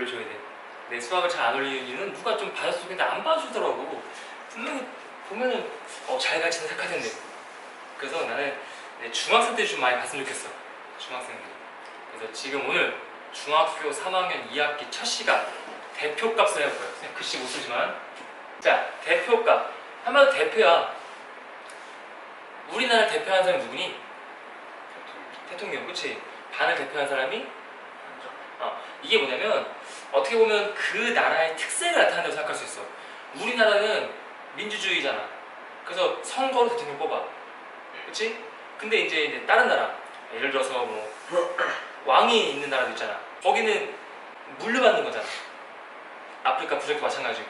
올려줘야 돼. 내 수학을 잘 안 올리는 이유는 누가 좀 근데 안 봐주더라고. 분명히 보면은 어, 잘 가르치는 생각하던데. 그래서 나는 내 중학생 때 좀 많이 봤으면 좋겠어. 중학생들. 그래서 지금 오늘 중학교 3학년 2학기 첫 시간 대표값을 해볼 거예요. 글씨 못 쓰지만. 자, 대표값. 한마디로 대표야. 우리나라 대표하는 사람이 누구니? 대통령, 그치? 반을 대표하는 사람이? 어, 이게 뭐냐면 어떻게 보면 그 나라의 특색을 나타낸다고 생각할 수 있어. 우리나라는 민주주의잖아. 그래서 선거로 대통령 뽑아. 그치? 근데 이제, 다른 나라, 예를 들어서 뭐 왕이 있는 나라도 있잖아. 거기는 물려받는 거잖아. 아프리카 부족도 마찬가지고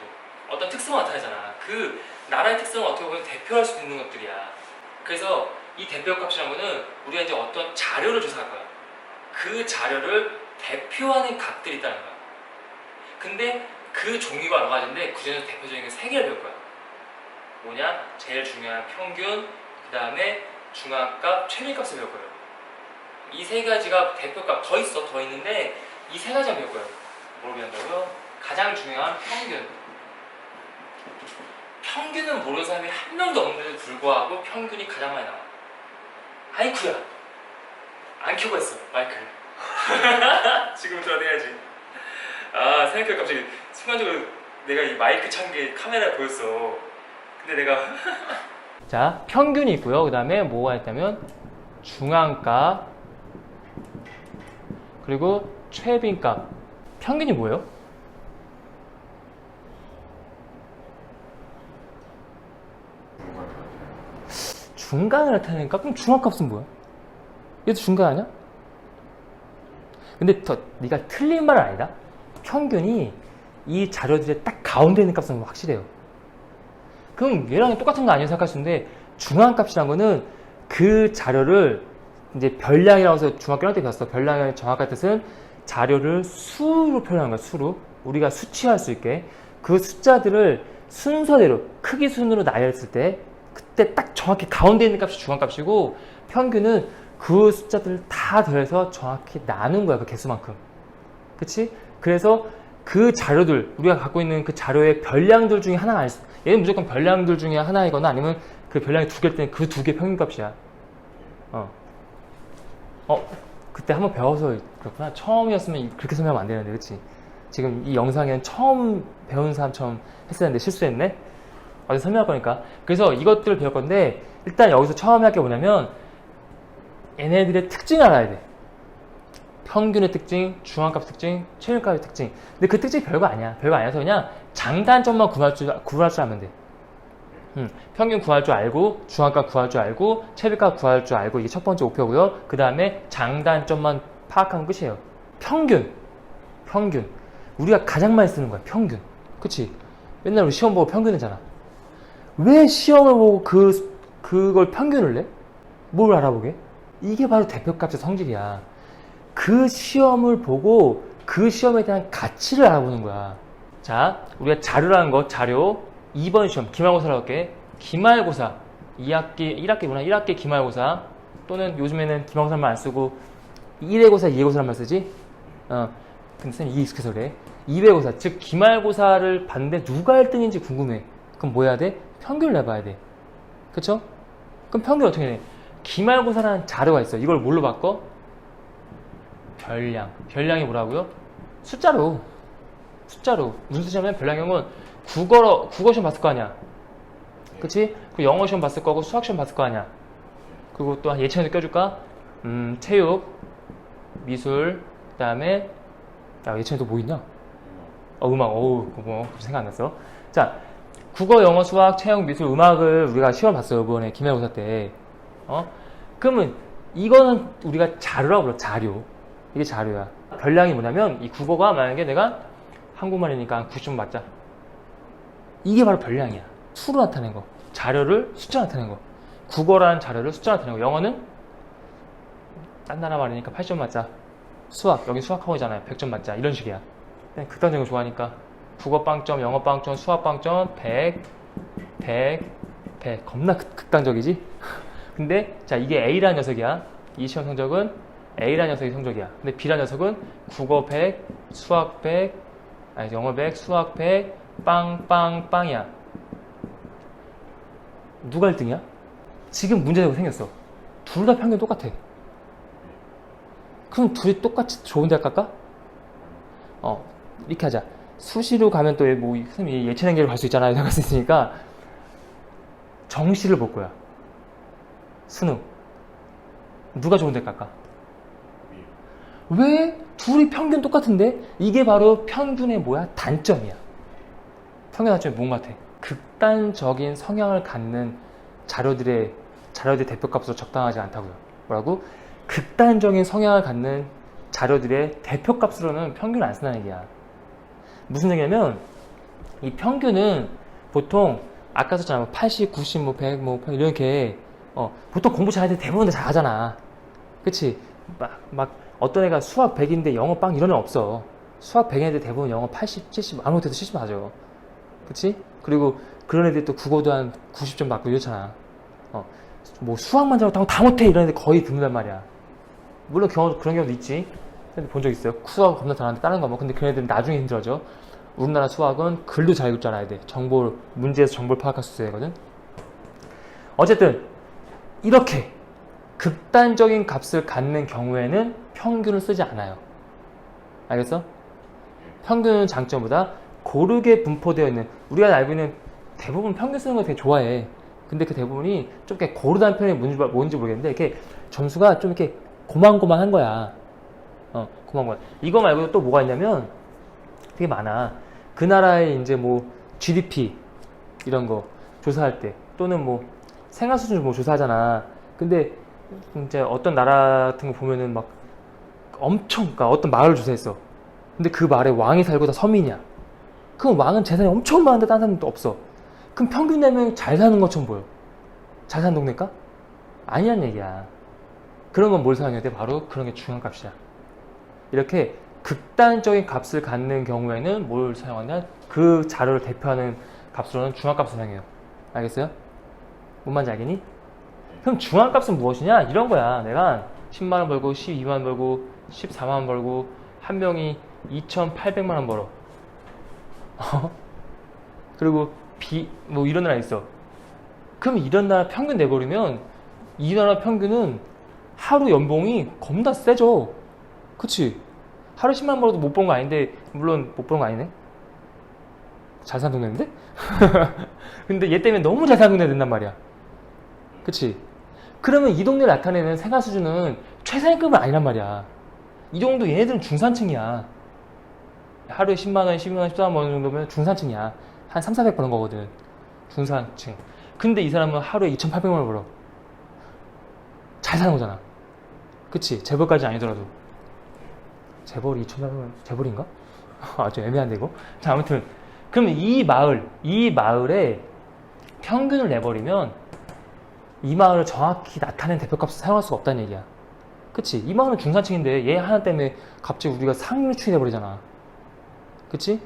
어떤 특성을 나타내잖아. 그 나라의 특성을 어떻게 보면 대표할 수 있는 것들이야. 그래서 이 대표값이라는 거는 우리가 이제 어떤 자료를 조사할 거야. 그 자료를 대표하는 값들이 있다는 거야. 근데 그 종류가 여러 가지인데 그 중에서 대표적인 게 세 개를 배울 거야. 뭐냐? 제일 중요한 평균, 그 다음에 중앙값, 최밀값을 배울 거예요. 이 세 가지가 대표값 더 있어, 더 있는데 이 세 가지만 배울 거예요. 뭐로 배운다고요? 가장 중요한 평균. 평균은 모르는 사람이 한 명도 없는데도 불구하고 평균이 가장 많이 나와. 아이쿠야. 안 켜고 했어, 마이크를. 지금부터 해야지. 아, 생각해 갑자기 순간적으로 내가 이 마이크 찬 게 카메라에 보였어. 근데 내가 자, 평균이 있고요. 그 다음에 뭐가 있다면 중앙값 그리고 최빈값. 평균이 뭐예요? 중간을 나타내니까 그럼 중앙값은 뭐야? 얘도 중간 아니야? 근데 더 네가 틀린 말은 아니다. 평균이 이 자료들의 딱 가운데 있는 값은 확실해요. 그럼 얘랑 똑같은 거 아니에요 생각할 수 있는데 중앙값이란 거는 그 자료를 이제 별량이라고 해서 중학교 1학년 때 배웠어. 별량의 정확한 뜻은 자료를 수로 표현하는 거야. 수로. 우리가 수치할 수 있게 그 숫자들을 순서대로 크기 순으로 나열했을 때 그때 딱 정확히 가운데 있는 값이 중앙값이고 평균은 그 숫자들을 다 더해서 정확히 나눈 거야 그 개수만큼 그치? 그래서 그 자료들 우리가 갖고 있는 그 자료의 별량들 중에 하나가 아닐 수 얘는 무조건 별량들 중에 하나이거나 아니면 그 별량이 두 개일 때는 그 두 개 평균값이야 어. 어 그때 한번 배워서 그렇구나 처음이었으면 그렇게 설명하면 안 되는데 그치? 지금 이 영상에는 처음 배운 사람처럼 했었는데 실수했네? 어제 설명할 거니까. 그래서 이것들을 배울 건데, 일단 여기서 처음 할게 뭐냐면, 얘네들의 특징을 알아야 돼. 평균의 특징, 중앙값 특징, 최밀값의 특징. 근데 그 특징이 별거 아니야. 별거 아니라서 그냥 장단점만 구할 줄, 구할 줄 알면 돼. 음, 평균 구할 줄 알고, 중앙값 구할 줄 알고, 최밀값 구할 줄 알고, 이게 첫 번째 목표고요. 그 다음에 장단점만 파악하면 끝이에요. 평균. 평균. 우리가 가장 많이 쓰는 거야, 평균. 그치? 맨날 우리 시험 보고 평균이잖아. 왜 시험을 보고 그, 그걸 평균을 내? 뭘 알아보게? 이게 바로 대표값의 성질이야. 그 시험을 보고 그 시험에 대한 가치를 알아보는 거야. 자, 우리가 자료라는 거, 자료. 2번 시험, 기말고사라고 할게. 기말고사. 2학기, 1학기구나. 1학기 기말고사. 또는 요즘에는 기말고사만 안 쓰고 1회고사, 2회고사만 쓰지? 어. 근데 선생님 이게 익숙해서 그래. 2회고사, 즉 기말고사를 봤는데 누가 1등인지 궁금해. 그럼 뭐 해야 돼? 평균을 내봐야 돼. 그쵸? 그럼 평균 어떻게 내? 기말고사라는 자료가 있어. 이걸 뭘로 바꿔? 별량. 별량이 뭐라고요? 숫자로. 숫자로. 무슨 뜻이냐면 별량형은 국어로, 국어 시험 봤을 거 아니야. 그치? 그 영어 시험 봤을 거고 수학 시험 봤을 거 아니야. 그리고 또 예체능도 껴줄까? 음, 체육, 미술, 그 다음에 야, 예체능 또뭐 있냐? 어, 음악, 어우, 뭐, 생각 안 났어. 자, 국어, 영어, 수학, 체육, 미술, 음악을 우리가 시험 봤어요, 이번에 기말고사 때. 어? 그러면 이거는 우리가 자료라고 불러, 자료. 이게 자료야. 별량이 뭐냐면, 이 국어가 만약에 내가 한국말이니까 한 90점 맞자. 이게 바로 별량이야. 수로 나타낸 거. 자료를 숫자 나타낸 거. 국어라는 자료를 숫자 나타낸 거. 영어는 딴 나라 말이니까 8점 맞자. 수학, 여기 수학학원이잖아요. 100점 맞자. 이런 식이야. 그냥 극단적인 거 좋아하니까. 국어 빵점, 영어 빵점, 수학 빵점, 100, 100, 100 겁나 극, 극단적이지? 근데 자 이게 A라는 녀석이야. 이 시험 성적은 A라는 녀석이 성적이야. 근데 B라는 녀석은 국어 100 수학 100 아니 영어 100 수학 100 빵빵빵이야. 누가 1등이야? 지금 문제가 생겼어. 둘 다 평균 똑같아. 그럼 둘이 똑같이 좋은 대학 갈까? 어 이렇게 하자. 수시로 가면 또 뭐 선생님이 예체능계로 갈 수 있잖아요 나갈 수 있으니까 정시를 볼 거야 수능 누가 좋은 데 갈까? 왜 둘이 평균 똑같은데? 이게 바로 평균의 뭐야? 단점이야. 평균 단점이 뭔 같아? 극단적인 성향을 갖는 자료들의 자료들의 대표값으로 적당하지 않다고요. 뭐라고? 극단적인 성향을 갖는 자료들의 대표값으로는 평균을 안 쓴다는 얘기야. 무슨 얘기냐면 이 평균은 보통 아까 썼잖아. 80, 90, 뭐 100, 뭐 이렇게 어, 보통 공부 잘할 때 대부분 다 잘하잖아. 그치? 막, 막 어떤 애가 수학 100인데 영어 빵 이런 애 없어. 수학 100인데 대부분 영어 80, 70 아무것도 70 맞아 그치? 그리고 그런 애들이 또 국어도 한 90점 맞고 이렇잖아. 어, 뭐 수학만 잘못하고 다 못해 이런 애들 거의 드문단 말이야. 물론 경우, 그런 경우도 있지. 본 적 있어요? 수학 겁나 잘하는데 다른 거 뭐. 근데 그런 애들은 나중에 힘들어져. 우리나라 수학은 글도 잘 알아야 돼 정보를 문제에서 정보를 파악할 수 있어야 되거든. 어쨌든 이렇게 극단적인 값을 갖는 경우에는 평균을 쓰지 않아요. 알겠어? 평균은 장점보다 고르게 분포되어 있는 우리가 알고 있는 대부분 평균 쓰는 거 되게 좋아해. 근데 그 대부분이 좀 이렇게 고르다는 표현이 뭔지, 뭔지 모르겠는데 이렇게 점수가 좀 이렇게 고만고만한 거야. 어, 고만고만. 이거 말고 또 뭐가 있냐면 되게 많아. 그 나라의 이제 뭐 GDP 이런 거 조사할 때 또는 뭐 생활 수준을 뭐 조사하잖아. 근데 이제 어떤 나라 같은 거 보면은 막 엄청 그러니까 어떤 마을을 조사했어. 근데 그 마을에 왕이 살고 다 서민이야. 그럼 왕은 재산이 엄청 많은데 다른 사람도 없어. 그럼 평균 내면 잘 사는 것처럼 보여. 잘 사는 동네일까? 아니란 얘기야. 그런 건 뭘 사용해야 돼? 바로 그런 게 중요한 값이야. 이렇게 극단적인 값을 갖는 경우에는 뭘 사용하냐? 그 자료를 대표하는 값으로는 중앙값을 사용해요. 알겠어요? 뭔 말인지 알겠니? 그럼 중앙값은 무엇이냐? 이런 거야. 내가 10만원 벌고 12만원 벌고 14만원 벌고 한 명이 2,800만원 벌어. 어? 그리고 비, 뭐 이런 나라 있어. 그럼 이런 나라 평균 내버리면 이 나라 평균은 하루 연봉이 겁나 세죠. 그치? 하루 10만원 벌어도 못 번 거 아닌데, 물론 못 번 거 아니네? 잘 사는 동네인데? 근데 얘 때문에 너무 잘 사는 동네 된단 말이야. 그치? 그러면 이 동네를 나타내는 생활 수준은 최상위급은 아니란 말이야. 이 정도 얘네들은 중산층이야. 하루에 10만원, 12만원, 14만원 정도면 중산층이야. 한 3, 400 버는 거거든. 중산층. 근데 이 사람은 하루에 2,800만원 벌어. 잘 사는 거잖아. 그치? 재벌까지 아니더라도. 재벌이 2,800만원, 재벌인가? 아주 애매한데, 이거? 자, 아무튼. 그러면 이 마을, 이 마을에 평균을 내버리면 이 마을을 정확히 나타낸 대표값을 사용할 수가 없다는 얘기야. 그치? 이 마을은 중산층인데 얘 하나 때문에 갑자기 우리가 상류층이 돼버리잖아. 그치?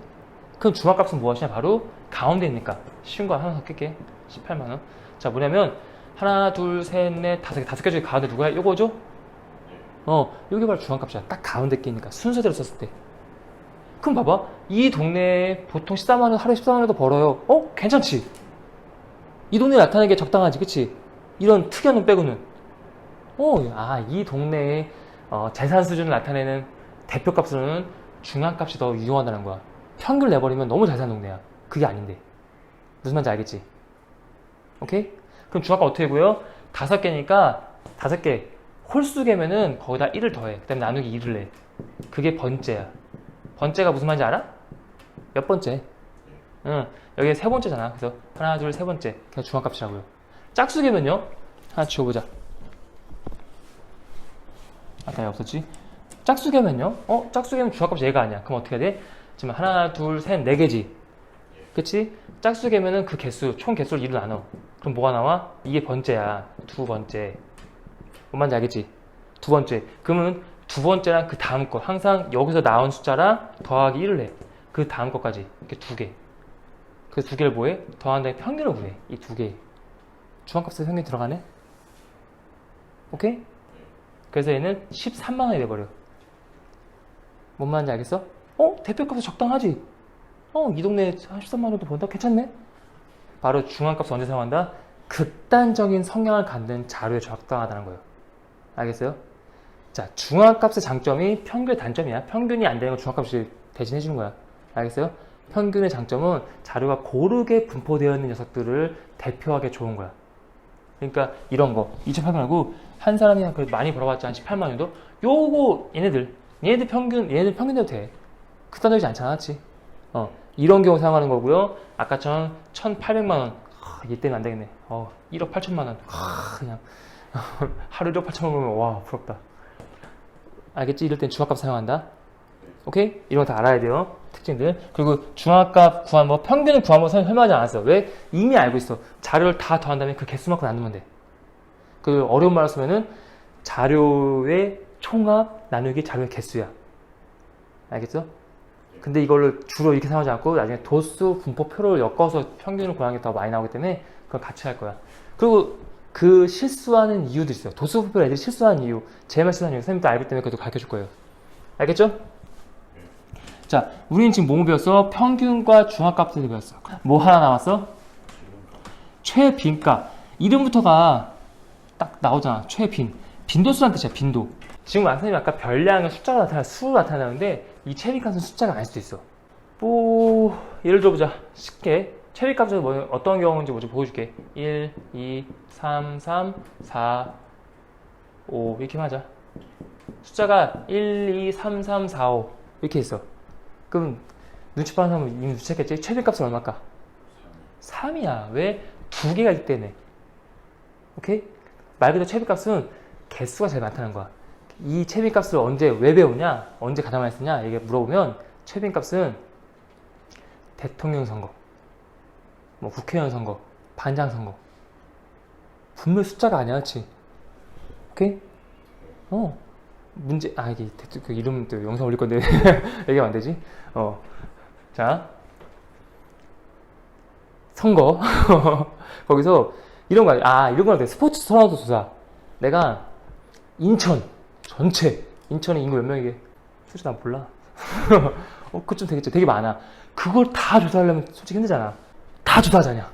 그럼 중앙값은 무엇이냐? 바로 가운데 있니까. 쉬운 거 하나 더 낄게. 18만원. 자, 뭐냐면, 하나, 둘, 셋, 넷, 다섯 개, 다섯 개 중에 가운데 누구야? 요거죠? 어, 요게 바로 중앙값이야. 딱 가운데 끼니까. 순서대로 썼을 때. 그럼 봐봐. 이 동네에 보통 14만원, 하루에 14만원도 벌어요. 어? 괜찮지? 이 동네에 나타나는 게 적당하지. 그치? 이런 특이한 놈 빼고는 어, 아, 이 동네의 어, 재산 수준을 나타내는 대표값으로는 중앙값이 더 유용하다는 거야. 평균 내버리면 너무 잘 사는 동네야. 그게 아닌데. 무슨 말인지 알겠지? 오케이? 그럼 중앙값 어떻게 구해요? 다섯 개니까 다섯 개 홀수 개면은 거기다 1을 더해. 그 다음에 나누기 2를 내. 그게 번째야. 번째가 무슨 말인지 알아? 몇 번째? 응, 여기 세 번째잖아. 그래서 하나, 둘, 세 번째. 그냥 중앙값이라고요. 짝수개면요? 하나 지워보자. 아까 왜 없었지? 짝수개면요? 어? 짝수개면 중앙값 얘가 아니야. 그럼 어떻게 해야 돼? 지금 하나, 둘, 셋, 네 개지. 그치? 짝수개면은 그 개수, 총 개수를 2로 나눠. 그럼 뭐가 나와? 이게 번째야. 두 번째. 뭔 말인지 알겠지? 두 번째. 그러면 두 번째랑 그 다음 거. 항상 여기서 나온 숫자랑 더하기 1을 해. 그 다음 것까지. 이렇게 두 개. 그 두 개를 뭐해? 더한 다음에 평균을 구해. 이 두 개. 중앙값에 평균 들어가네? 오케이? 그래서 얘는 13만 원이 돼버려. 뭔 말인지 알겠어? 어? 대표값은 적당하지? 어, 이 동네에 13만 원도 번다? 괜찮네? 바로 중앙값을 언제 사용한다? 극단적인 성향을 갖는 자료에 적당하다는 거예요. 알겠어요? 자, 중앙값의 장점이 평균의 단점이야. 평균이 안 되는 건 중앙값이 대신해 주는 거야. 알겠어요? 평균의 장점은 자료가 고르게 분포되어 있는 녀석들을 대표하기 좋은 거야. 그러니까 이런 거. 2,800 말고 한 사람이 한 많이 벌어봤자 한 18만 원 정도? 요거 얘네들 얘네들 평균 얘네들 평균 돼도 돼. 극단적이지 않잖아 맞지 어 이런 경우 사용하는 거고요. 아까처럼 1,800만 원. 하, 얘 때문에 안 되겠네. 어 1억 8천만 원. 하, 그냥. 하루 1억 8천만 원이면 와 부럽다. 알겠지? 이럴 땐 중학값 사용한다 오케이 이런 거 다 알아야 돼요 특징들 그리고 중학값 구한 뭐 평균은 구한 뭐 설명하지 않았어 왜 이미 알고 있어 자료를 다 더한 다음에 그 개수만큼 나누면 돼 그 어려운 말로 쓰면은 자료의 총합 나누기 자료의 개수야. 알겠죠? 근데 이거를 주로 이렇게 사용하지 않고 나중에 도수 분포표를 엮어서 평균을 구하는 게 더 많이 나오기 때문에 그걸 같이 할 거야. 그리고 그 실수하는 이유도 있어요. 도수 분포를 애들이 실수하는 이유, 제일 많이 실수하는 이유, 선생님도 알기 때문에 그것도 가르쳐 줄 거예요. 알겠죠? 자, 우리는 지금 뭐 배웠어? 평균과 중합값을 배웠어. 뭐 하나 남았어? 최빈가. 이름부터가 딱 나오잖아. 최빈. 빈도수란 뜻이야, 빈도. 지금 선생님이 아까 별량은 숫자가 나타나, 수로 나타나는데 이 체비값은 숫자가 아닐 수도 있어. 뭐, 예를 들어보자. 쉽게. 체비값은 뭐, 어떤 경우인지 먼저 보여줄게. 1, 2, 3, 3, 4, 5. 이렇게 하자. 숫자가 1, 2, 3, 3, 4, 5. 이렇게 있어. 그럼 눈치 빠는 사람은 이미 눈치챘겠지? 체비값은 얼마일까? 3이야. 왜? 두 개가 있기 때문에. 오케이? 말 그대로 체비값은 개수가 제일 많다는 거야. 이 체비값을 언제 왜 배우냐? 언제 가장 많이 쓰냐? 이게 물어보면 체비값은 대통령 선거, 뭐 국회의원 선거, 반장 선거. 분명 숫자가 아니야, 그렇지? 오케이? 어. 문제 아 이게 대- 그 이름 또 영상 올릴 건데 얘기하면 안 되지? 어. 자. 선거. 거기서 이런 거 아니- 아 이런 거같 스포츠 선호도 조사. 내가 인천 전체. 인천에 인구 몇 명이게? 솔직히 난 몰라. 어 그쯤 되겠죠. 되게 많아. 그걸 다 조사하려면 솔직히 힘들잖아. 다 조사하자냐.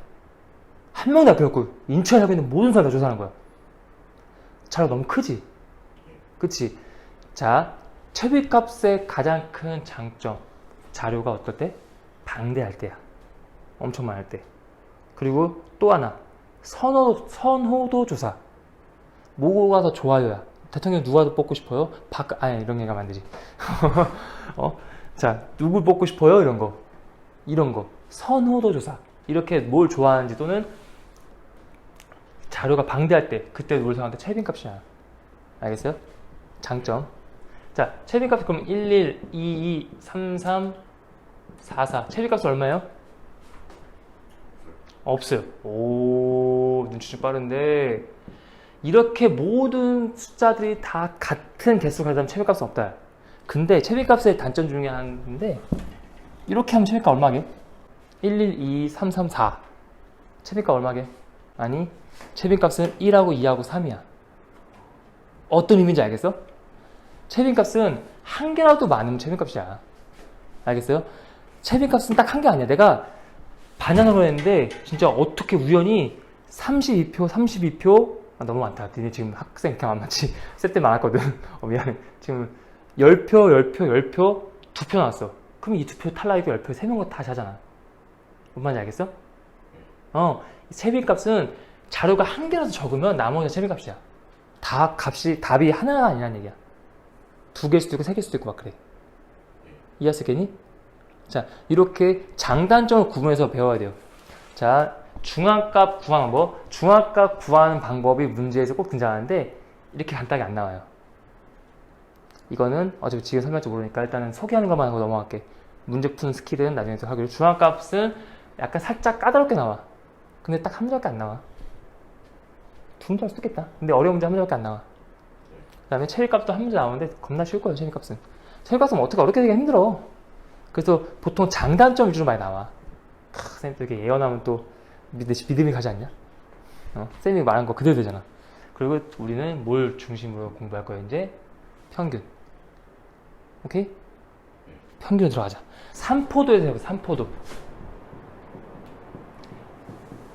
한 명도 안 빼놓고 인천에 살고 있는 모든 사람 다 조사하는 거야. 자료가 너무 크지? 그치 자 채비값의 가장 큰 장점 자료가 어떨 때 방대할 때야 엄청 많을 때 그리고 또 하나 선호, 선호도 조사. 뭐가 더 좋아요야? 대통령 누가 더 뽑고 싶어요? 박, 아니, 이런 안 되지. 어? 자, 누구 뽑고 싶어요? 이런 거. 이런 거. 선호도 조사. 이렇게 뭘 좋아하는지 또는 자료가 방대할 때, 그때 우리 생각할 때 체빈 값이야. 알겠어요? 장점. 자, 체빈 값이 그럼 11, 22, 33, 44. 체빈 값은 얼마예요? 없어요. 오, 눈치 좀 빠른데. 이렇게 모든 숫자들이 다 같은 개수 가져다면 체비값은 없다. 근데 체비값의 단점 중에 하나인데, 이렇게 하면 체비값 얼마게? 1, 1, 2, 3, 3, 4. 체비값 얼마게? 아니, 체비값은 1하고 2하고 3이야. 어떤 의미인지 알겠어? 체비값은 한 개라도 많으면 체비값이야. 알겠어요? 체비값은 딱 한 개 아니야. 내가 반환으로 했는데 진짜 어떻게 우연히 32표, 32표 아, 너무 많다. 니네 지금 학생 이렇게 안 맞지? 셀때 많았거든. 어, 미안해. 지금 10표, 10표, 10표, 두표 나왔어. 그럼 이두표 탈락이고 10표, 세 명은 다 자잖아. 뭔 말인지 알겠어? 어, 체비값은 자료가 한 개라도 적으면 나머지가 체비값이야. 다 값이, 답이 하나가 아니라는 얘기야. 두 개일 수도 있고 세 개일 수도 있고 막 그래. 이해했겠니? 자, 이렇게 장단점을 구분해서 배워야 돼요. 자, 중앙값 구하는 방법. 중앙값 구하는 방법이 문제에서 꼭 등장하는데 이렇게 간단하게 안 나와요. 이거는 어차피 지금 설명할지 모르니까 일단은 소개하는 것만 하고 넘어갈게. 문제 푸는 스킬은 나중에 또 하기로. 중앙값은 약간 살짝 까다롭게 나와. 근데 딱 한 문제밖에 안 나와. 두 문제 할수 있겠다. 근데 어려운 문제 한 문제밖에 안 나와. 그 다음에 체리값도 한 문제 나오는데 겁나 쉬울 거예요, 체리값은. 체리값은 어떻게 어렵게 되긴 힘들어. 그래서 보통 장단점 위주로 많이 나와. 크, 선생님 또 이렇게 예언하면 또 믿, 믿음이 가지 않냐? 어? 쌤이 말한 거 그대로 되잖아. 그리고 우리는 뭘 중심으로 공부할 거예요? 이제 평균. 오케이? 평균 들어가자. 산포도에서 해봐, 산포도.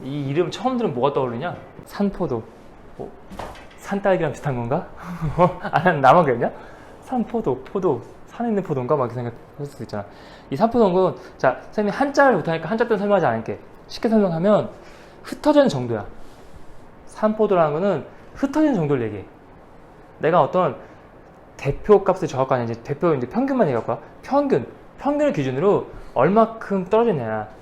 이 이름 처음 들으면 뭐가 떠오르냐? 산포도. 뭐, 산딸기랑 비슷한 건가? 아, 난 나만 그랬냐? 산포도, 포도. 산에 있는 포도인가? 막 이렇게 생각할 수도 있잖아. 이 산포도인 건, 자, 선생님이 한자를 못하니까 한자 뜻 설명하지 않을게. 쉽게 설명하면, 흩어지는 정도야. 산포도라는 거는 흩어지는 정도를 얘기해. 내가 어떤 대표 값을 아니야. 이제 대표 이제 평균만 얘기할 거야. 평균. 평균을 기준으로 얼마큼 떨어졌냐.